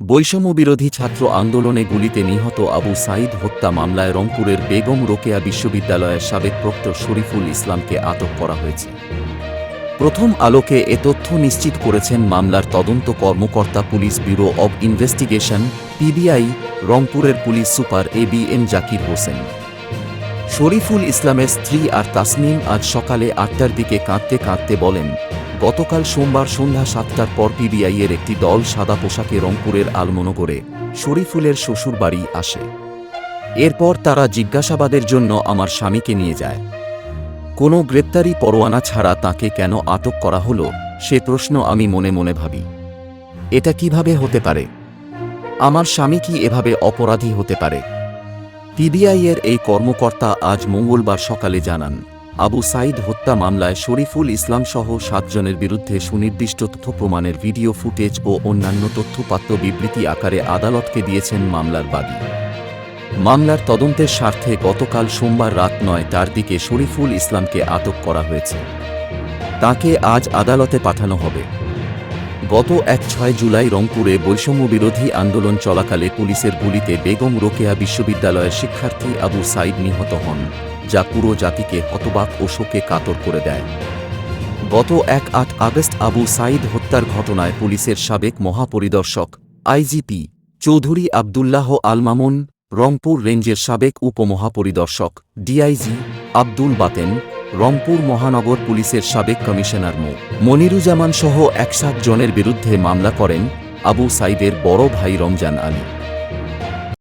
বৈষম্যবিরোধী ছাত্র আন্দোলনে গুলিতে নিহত আবু সাইদ হত্যা মামলায় রংপুরের বেগম রোকেয়া বিশ্ববিদ্যালয়ের সাবেক প্রক্টর শরীফুল ইসলামকে আটক করা হয়েছে। প্রথম আলোকে এ তথ্য নিশ্চিত করেছেন মামলার তদন্ত কর্মকর্তা police bureau of investigation, PBI, রংপুরের police super A B M Zakir Hossain. Shariful ইসলামের স্ত্রী আর তাসনিম আজ সকালে আটটার দিকে কাঁদতে কাঁদতে বলেন, গতকাল সোমবার সন্ধ্যা সাতটার পর পিবিআইয়ের একটি দল সাদা পোশাকে রংপুরের আলমনগরে শরীফুলের শ্বশুর বাড়ি আসে। এরপর তারা জিজ্ঞাসাবাদের জন্য আমার স্বামীকে নিয়ে যায়। কোনো গ্রেপ্তারি পরোয়ানা ছাড়া তাকে কেন আটক করা হলো, সে প্রশ্ন আমি মনে মনে ভাবি। এটা কীভাবে হতে পারে? আমার স্বামী কি এভাবে অপরাধী হতে পারে? পিবিআইয়ের এই কর্মকর্তা আজ মঙ্গলবার সকালে জানান, আবু সাইদ হত্যা মামলায় শরীফুল ইসলাম সহ সাতজনের বিরুদ্ধে সুনির্দিষ্ট তথ্য প্রমাণের ভিডিও ফুটেজ ও অন্যান্য তথ্যপাত্র বিবৃতি আকারে আদালতকে দিয়েছেন মামলার বাদী। মামলার তদন্তের স্বার্থে গতকাল সোমবার রাত নয়টার দিকে শরীফুল ইসলামকে আটক করা হয়েছে। তাকে আজ আদালতে পাঠানো হবে। গত এক ছয় জুলাই রংপুরে বৈষম্য বিরোধী আন্দোলন চলাকালে পুলিশের গুলিতে বেগম রোকেয়া বিশ্ববিদ্যালয়ের শিক্ষার্থী আবু সাইদ নিহত হন, যা পুরো জাতিকে হতবাক ও শোকে কাতর করে দেয়। গত এক আট আগস্ট আবু সাইদ হত্যার ঘটনায় পুলিশের সাবেক মহাপরিদর্শক আইজিপি চৌধুরী আবদুল্লাহ আল মামুন রংপুর রেঞ্জের সাবেক উপমহাপরিদর্শক ডিআইজি আব্দুল বাতেন রংপুর মহানগর পুলিশের সাবেক কমিশনার মো। মনিরুজ্জামান সহ একসাত জনের বিরুদ্ধে মামলা করেন আবু সাইদের বড় ভাই রমজান আলী।